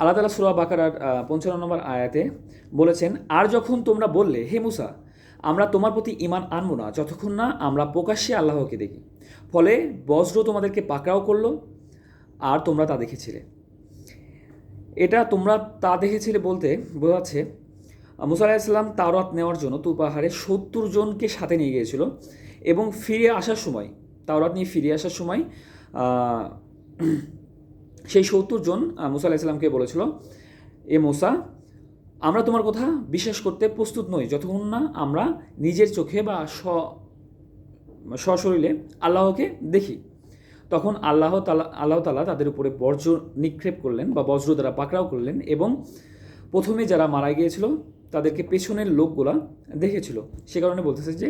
আল্লাহ তালা সুরা বাকার পঞ্চান্ন নম্বর আয়াতে বলেছেন, আর যখন তোমরা বললে, হে মুসা, আমরা তোমার প্রতি ইমান আনব না, যতক্ষণ না আমরা প্রকাশ্যে আল্লাহকে দেখি। ফলে বজ্র তোমাদেরকে পাকড়াও করল, আর তোমরা তা দেখেছিলে। এটা তোমরা তা দেখেছিলে বলতে বোঝাচ্ছে, মুসা আলাহিসাল্লাম তাওরাত নেওয়ার জন্য তু পাহাড়ে সত্তর জনকে সাথে নিয়ে গিয়েছিল এবং ফিরে আসার সময়, তাওরাত নিয়ে ফিরে আসার সময় সেই সত্তর জন মুসা আলাহিসাল্লামকে বলেছিল, এ মোসা, আমরা তোমার কথা বিশ্বাস করতে প্রস্তুত নই। যতক্ষণ না আমরা নিজের চোখে বা স্ব সশরীরে আল্লাহকে দেখি। তখন আল্লাহ তালা আল্লাহ তালা তাদের উপরে বজ্র নিক্ষেপ করলেন বা বজ্র দ্বারা পাকড়াও করলেন এবং প্রথমে যারা মারা গিয়েছিল, তাদেরকে পেছনের লোকগুলা দেখেছিল। সে কারণে বলতেছে যে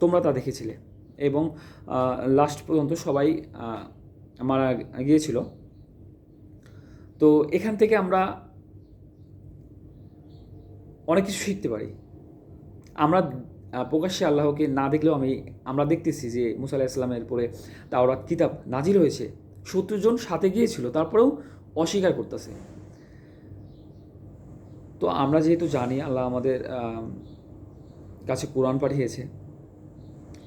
তোমরা তা দেখেছিলে এবং লাস্ট পর্যন্ত সবাই মারা গিয়েছিল। তো এখান থেকে আমরা অনেক কিছু শিখতে পারি। আমরা প্রকাশ্যে আল্লাহকে না দেখলেও আমি, আমরা দেখতেছি যে মুসা ইসলামের পরে তাওরাত কিতাব নাজিল হয়েছে। সত্তর জন সাথে গিয়েছিল, তারপরেও অস্বীকার করতেছে। তো আমরা যেহেতু জানি, আল্লাহ আমাদের কাছে কোরআন পাঠিয়েছে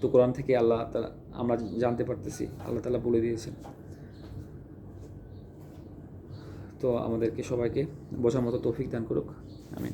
তো কোরআন থেকে আল্লাহ তালা আমরা জানতে পারতেছি, আল্লাহ তালা বলে দিয়েছেন। তো আমাদেরকে সবাইকে বোঝার মতো তৌফিক দান করুক। আমি